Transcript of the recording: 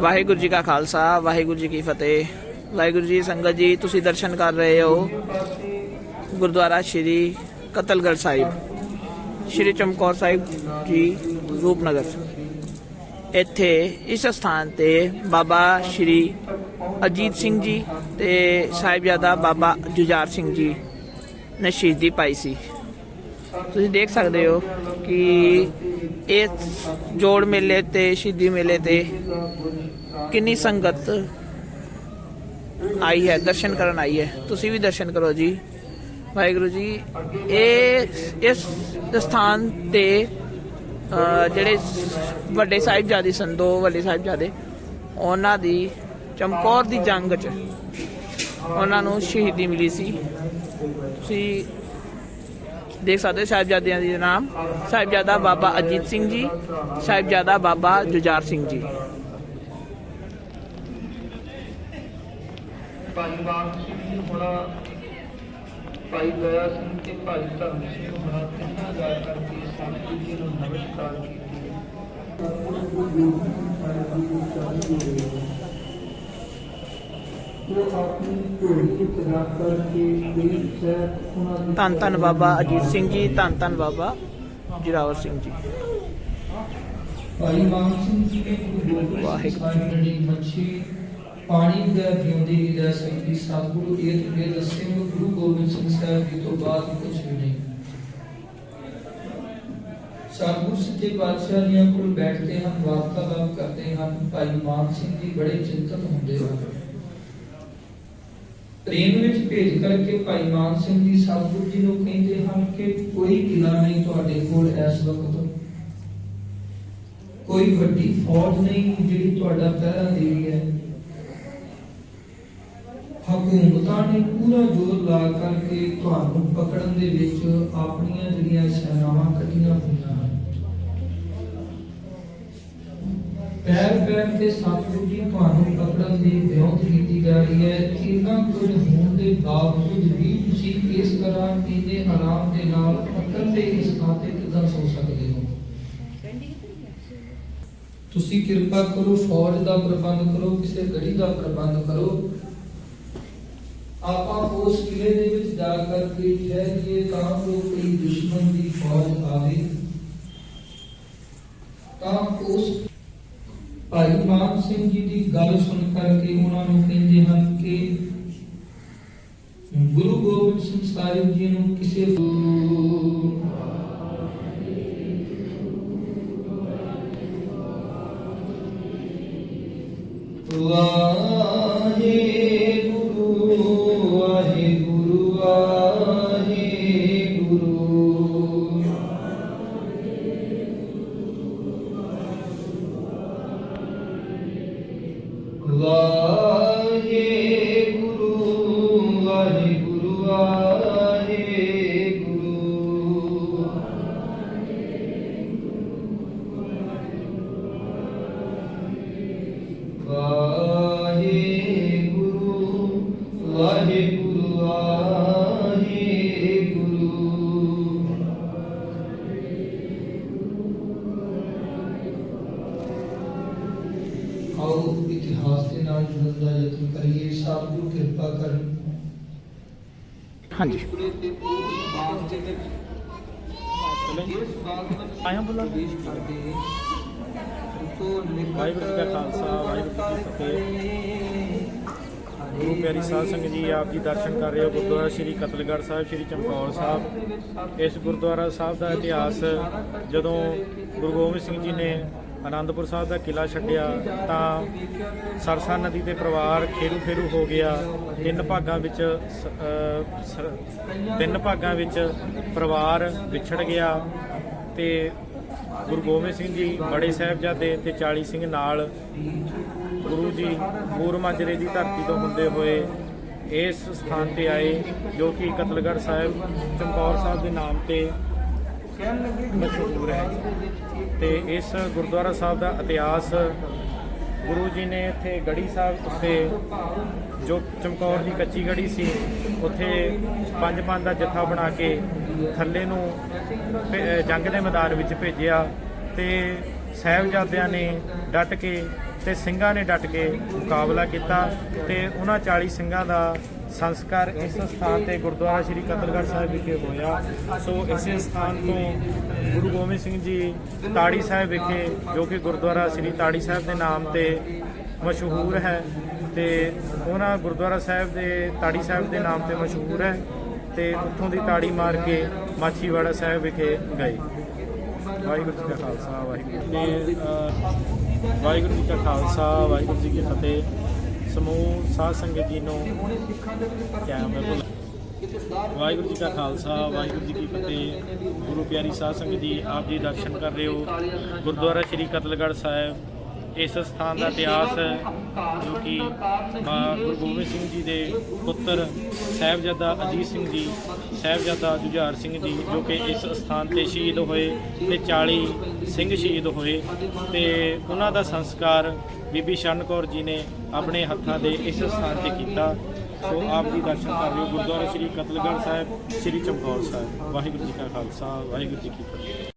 ਵਾਹਿਗੁਰੂ ਜੀ ਕਾ ਖਾਲਸਾ, ਵਾਹਿਗੁਰੂ ਜੀ ਕੀ ਫਤਿਹ। ਵਾਹਿਗੁਰੂ ਜੀ ਸੰਗਤ ਜੀ, ਤੁਸੀਂ ਦਰਸ਼ਨ ਕਰ ਰਹੇ ਹੋ ਗੁਰਦੁਆਰਾ ਸ਼੍ਰੀ ਕਤਲਗੜ੍ਹ ਸਾਹਿਬ, ਸ਼੍ਰੀ ਚਮਕੌਰ ਸਾਹਿਬ ਜੀ, ਰੂਪਨਗਰ। ਇੱਥੇ ਇਸ ਸਥਾਨ ਤੇ ਬਾਬਾ ਸ਼੍ਰੀ ਅਜੀਤ ਸਿੰਘ ਜੀ ਤੇ ਸਾਹਿਬਜ਼ਾਦਾ ਬਾਬਾ ਜੁਝਾਰ ਸਿੰਘ ਜੀ ਨੇ ਸ਼ਹੀਦੀ ਪਾਈ ਸੀ। ਤੁਸੀਂ ਦੇਖ ਸਕਦੇ ਹੋ ਕਿ ਇਹ ਜੋੜ ਮੇਲੇ ਤੇ, ਸ਼ਹੀਦੀ ਮੇਲੇ ਤੇ ਕਿੰਨੀ ਸੰਗਤ ਆਈ ਹੈ, ਦਰਸ਼ਨ ਕਰਨ ਆਈ ਹੈ? ਤੁਸੀਂ ਵੀ ਦਰਸ਼ਨ ਕਰੋ ਜੀ। ਵਾਹਿਗੁਰੂ ਜੀ, ਇਹ ਇਸ ਸਥਾਨ ਤੇ ਜਿਹੜੇ ਵੱਡੇ ਸਾਹਿਬਜ਼ਾਦੇ ਸਨ ਦੋ ਵੱਡੇ ਸਾਹਿਬਜ਼ਾਦੇ, ਉਹਨਾਂ ਦੀ ਚਮਕੌਰ ਦੀ ਜੰਗ 'ਚ ਉਹਨਾਂ ਨੂੰ ਸ਼ਹੀਦੀ ਮਿਲੀ ਸੀ। ਤੁਸੀਂ ਦੇਖ ਸਕਦੇ ਹੋ ਸਾਹਿਬਜ਼ਾਦਿਆਂ ਦੇ ਨਾਮ। ਸਾਹਿਬਜ਼ਾਦਾ ਬਾਬਾ ਅਜੀਤ ਸਿੰਘ ਜੀ, ਸਾਹਿਬਜ਼ਾਦਾ ਬਾਬਾ ਜੁਝਾਰ ਸਿੰਘ ਜੀ। ਭਾਈ ਬਾਗ ਸਿੰਘ ਹੋਣਾ, ਭਾਈ ਦਇਆ ਸਿੰਘ ਤੇ ਭਾਈ ਧਰਮ ਸਿੰਘ ਹੋਣਾ ਤਿੰਨਾਂ ਜਾ ਕਰਕੇ ਸੰਤ ਜੀ ਨੂੰ ਨਮਸਕਾਰ ਕੀਤੀ। ਉਹ ਆਪਣੀ ਕਰਕੇ ਉਹਨਾਂ ਦੀ ਧੰਨ ਧੰਨ ਬਾਬਾ ਅਜੀਤ ਸਿੰਘ ਜੀ ਧੰਨ ਧੰਨ ਬਾਬਾ ਜੁਰਾਵਰ ਸਿੰਘ ਜੀ। ਭਾਈ ਮਾਨ ਸਿੰਘ ਜੀ ਨੇ ਗੁਰੂ ਗੋਬਿੰਦ ਸਿੰਘ ਮੱਛੀ ਪਾਣੀ ਦਾ ਜਿਉਂਦੀ ਰਹਿ ਸਕਦੀ ਸਤਿਗੁਰੂ ਇਹ ਤੇ ਦੱਸੇ ਗੁਰੂ ਗੋਬਿੰਦ ਸਿੰਘ ਸਾਹਿਬ ਜੀ ਤੋਂ ਬਾਅਦ ਕੁਝ ਵੀ ਨਹੀਂ। ਸਤਿਗੁਰੂ ਸੱਚੇ ਪਾਤਸ਼ਾਹ ਜੀਆਂ ਕੋਲ ਬੈਠਦੇ ਹਨ ਵਾਰਤਾਲਾਪ ਕਰਦੇ ਹਨ ਭਾਈ ਮਾਨ ਸਿੰਘ ਜੀ ਬੜੇ ਚਿੰਤਨ ਹੁੰਦੇ ਹਨ। ਪ੍ਰੇਮ ਵਿੱਚ ਭੇਜ ਕਰਕੇ ਭਾਈ ਮਾਨ ਸਿੰਘ ਜੀ ਸਤਿਗੁਰੂ ਜੀ ਨੂੰ ਕਹਿੰਦੇ ਹਨ ਕਿ ਕੋਈ ਕਿਲਾ ਨਹੀਂ ਤੁਹਾਡੇ ਕੋਲ ਇਸ ਵਕਤ। ਕੋਈ ਵੱਡੀ ਫੌਜ ਨਹੀਂ ਜਿਹੜੀ ਤੁਹਾਡਾ ਪਹਿਰਾ ਦੇ ਰਹੀ ਹੈ। ਹਕੂਮਤਾਂ ਨੇ ਪੂਰਾ ਜ਼ੋਰ ਲਾ ਕਰਕੇ ਤੁਹਾਨੂੰ ਪਕੜਨ ਦੇ ਵਿੱਚ ਆਪਣੀਆਂ ਜਿਹੜੀਆਂ ਸੈਨਾਵਾਂ ਕੱਢੀਆਂ ਹੋਈਆਂ ਹਨ। ਪੈਰ ਪੈਰ ਤੇ ਸਤਿਗੁਰੂ ਜੀ, ਤੁਹਾਨੂੰ ਦੀ ਵਿਉਂਤ ਕੀਤੀ ਜਾ ਰਹੀ ਹੈ ਇੰਨਾ ਕੁਝ ਹੋਣ ਦੇ ਬਾਵਜੂਦ ਵੀ ਤੁਸੀਂ ਇਸ ਤਰ੍ਹਾਂ ਇੰਨੇ ਆਰਾਮ ਦੇ ਨਾਲ ਇਕੱਲੇ ਇਸ ਥਾਂ ਤੇ ਸੋ ਸਕਦੇ ਹੋ? ਤੁਸੀਂ ਕਿਰਪਾ ਕਰੋ, ਫੌਜ ਦਾ ਪ੍ਰਬੰਧ ਕਰੋ, ਕਿਸੇ ਗੜੀ ਦਾ ਪ੍ਰਬੰਧ ਕਰੋ। ਆਪਾਂ ਉਸ ਕਿਲੇ ਦੇ ਵਿੱਚ ਜਾ ਕਰਕੇ ਠਹਿਰੀਏ ਤਾਂ ਜੋ ਕੋਈ ਦੁਸ਼ਮਣ ਦੀ ਫੌਜ ਆਵੇ, ਤਾਂ ਉਸ ਭਾਈ ਮਾਨ ਸਿੰਘ ਜੀ ਦੀ ਗੱਲ ਸੁਣ ਕਰਕੇ ਉਹਨਾਂ ਨੂੰ ਕਹਿੰਦੇ ਹਨ ਕਿ ਗੁਰੂ ਗੋਬਿੰਦ ਸਿੰਘ ਸਾਹਿਬ ਜੀ ਨੂੰ ਕਿਸੇ ਆਓ ਇਤਿਹਾਸ ਦੇ ਨਾਲ ਜੁੜਨ ਦਾ ਯਤਨ ਕਰੀਏ ਸਤਿਗੁਰੂ ਕਿਰਪਾ ਕਰਨ। ਹਾਂਜੀ। ਦੇ ਆਇਆ ਬੁਲਾ। ਵਾਹਿਗੁਰੂ ਜੀ ਕਾ ਖਾਲਸਾ, ਵਾਹਿਗੁਰੂ ਜੀ ਕੀ ਫਤਿਹ। ਗੁਰੂ ਪਿਆਰੀ ਸਾਧ ਸੰਗਤ ਜੀ ਆਪ ਜੀ ਦਰਸ਼ਨ ਕਰ ਰਹੇ ਹੋ ਗੁਰਦੁਆਰਾ ਸ੍ਰੀ ਕਤਲਗੜ੍ਹ ਸਾਹਿਬ ਸ੍ਰੀ ਚਮਕੌਰ ਸਾਹਿਬ। ਇਸ ਗੁਰਦੁਆਰਾ ਸਾਹਿਬ ਦਾ ਇਤਿਹਾਸ ਜਦੋਂ ਗੁਰੂ ਗੋਬਿੰਦ ਸਿੰਘ ਜੀ ਨੇ ਆਨੰਦਪੁਰ ਸਾਹਿਬ ਦਾ ਕਿਲਾ ਛੱਡਿਆ ਤਾਂ ਸਰਸਾ ਨਦੀ ਦੇ ਪਰਿਵਾਰ ਖੇਰੂ ਖੇਰੂ ਹੋ ਗਿਆ। ਤਿੰਨ ਭਾਗਾਂ ਵਿੱਚ ਸ- ਅਹ ਤਿੰਨ ਭਾਗਾਂ ਵਿੱਚ ਪਰਿਵਾਰ ਵਿਛੜ ਗਿਆ ਤੇ ਗੁਰੂ ਗੋਬਿੰਦ ਸਿੰਘ ਜੀ ਬੜੇ ਸਾਹਿਬਜ਼ਾਦੇ ਤੇ 40 ਸਿੰਘ ਨਾਲ ਗੁਰੂ ਜੀ ਮੂਰ ਮਾਜਰੇ ਦੀ ਧਰਤੀ ਤੋਂ ਹੁੰਦੇ ਹੋਏ ਇਸ ਸਥਾਨ ਤੇ ਆਏ, ਜੋ ਕਿ ਕਤਲਗੜ੍ਹ ਸਾਹਿਬ, ਚਮਕੌਰ ਸਾਹਿਬ ਦੇ ਨਾਮ ਤੇ ਮਸ਼ਹੂਰ ਹੈ ਤੇ ਇਸ ਗੁਰਦੁਆਰਾ ਸਾਹਿਬ ਦਾ ਇਤਿਹਾਸ ਗੁਰੂ ਜੀ ਨੇ ਇੱਥੇ ਗੜੀ ਸਾਹਿਬ ਉੱਤੇ ਜੋ ਚਮਕੌਰ ਦੀ ਕੱਚੀ ਗੜੀ ਸੀ, ਉੱਥੇ ਪੰਜ ਪੰਜ ਦਾ ਜੱਥਾ ਬਣਾ ਕੇ ਥੱਲੇ ਨੂੰ ਜੰਗ ਦੇ ਮੈਦਾਨ ਵਿੱਚ ਭੇਜਿਆ ਤੇ ਸਾਹਿਬਜ਼ਾਦਿਆਂ ਨੇ ਡਟ ਕੇ ਤੇ ਸਿੰਘਾਂ ਨੇ ਡਟ ਕੇ ਮੁਕਾਬਲਾ ਕੀਤਾ ਤੇ ਉਹਨਾਂ 40 ਸਿੰਘਾਂ ਦਾ ਸੰਸਕਾਰ ਇਸ ਸਥਾਨ ਤੇ ਗੁਰਦੁਆਰਾ ਸ੍ਰੀ ਕਤਲਗੜ੍ਹ ਸਾਹਿਬ ਵਿਖੇ ਹੋਇਆ। ਸੋ ਇਸੇ ਸਥਾਨ ਤੋਂ ਗੁਰੂ ਗੋਬਿੰਦ ਸਿੰਘ ਜੀ ਤਾੜੀ ਸਾਹਿਬ ਵਿਖੇ, ਜੋ ਕਿ ਗੁਰਦੁਆਰਾ ਸ੍ਰੀ ਤਾੜੀ ਸਾਹਿਬ ਦੇ ਨਾਮ ਤੇ ਮਸ਼ਹੂਰ ਹੈ ਤੇ ਉਹਨਾਂ ਗੁਰਦੁਆਰਾ ਸਾਹਿਬ ਦੇ ਤਾੜੀ ਸਾਹਿਬ ਦੇ ਨਾਮ ਤੇ ਮਸ਼ਹੂਰ ਹੈ ਤੇ ਉੱਥੋਂ ਦੀ ਤਾੜੀ ਮਾਰ ਕੇ ਮਾਛੀਵਾੜਾ ਸਾਹਿਬ ਵਿਖੇ ਗਏ। ਵਾਹਿਗੁਰੂ ਜੀ ਕਾ ਖਾਲਸਾ, ਵਾਹਿਗੁਰੂ ਜੀ ਵਾਹਿਗੁਰੂ ਜੀ ਕਾ ਖਾਲਸਾ, ਵਾਹਿਗੁਰੂ ਜੀ ਕੀ ਫਤਿਹ। ਸਮੂਹ ਸਾਧ ਸੰਗਤ ਜੀ ਨੂੰ ਵਾਹਿਗੁਰੂ ਜੀ ਕਾ ਖਾਲਸਾ, ਵਾਹਿਗੁਰੂ ਜੀ ਕੀ ਫਤਿਹ। ਗੁਰੂ ਪਿਆਰੀ ਸਾਧ ਸੰਗਤ ਜੀ, ਆਪ ਜੀ ਦਰਸ਼ਨ ਕਰ ਰਹੇ ਹੋ। ਗੁਰਦੁਆਰਾ ਸ੍ਰੀ ਕਤਲਗੜ੍ਹ ਸਾਹਿਬ। ਇਸ ਸਥਾਨ ਦਾ ਇਤਿਹਾਸ ਜੋ ਕਿ ਮਾਂ ਗੁਰੂ ਗੋਬਿੰਦ ਸਿੰਘ ਜੀ ਦੇ ਪੁੱਤਰ ਸਾਹਿਬਜ਼ਾਦਾ ਅਜੀਤ ਸਿੰਘ ਜੀ, ਸਾਹਿਬਜ਼ਾਦਾ ਜੁਝਾਰ ਸਿੰਘ ਜੀ, ਜੋ ਕਿ ਇਸ ਸਥਾਨ ਤੇ ਸ਼ਹੀਦ ਹੋਏ ਤੇ 40 ਸਿੰਘ ਸ਼ਹੀਦ ਹੋਏ ਤੇ ਉਹਨਾਂ ਦਾ ਸੰਸਕਾਰ ਬੀਬੀ ਸ਼ਰਨ ਕੌਰ ਜੀ ਨੇ ਆਪਣੇ ਹੱਥਾਂ ਦੇ ਇਸ ਸਥਾਨ ਤੇ ਕੀਤਾ। ਸੋ ਆਪ ਜੀ ਦਰਸ਼ਨ ਕਰ ਰਹੇ ਹੋ ਗੁਰਦੁਆਰਾ ਸ੍ਰੀ ਕਤਲਗੜ੍ਹ ਸਾਹਿਬ, ਸ੍ਰੀ ਚਮਕੌਰ ਸਾਹਿਬ। ਵਾਹਿਗੁਰੂ ਜੀ ਕਾ ਖਾਲਸਾ, ਵਾਹਿਗੁਰੂ ਜੀ ਕੀ ਫਤਿਹ।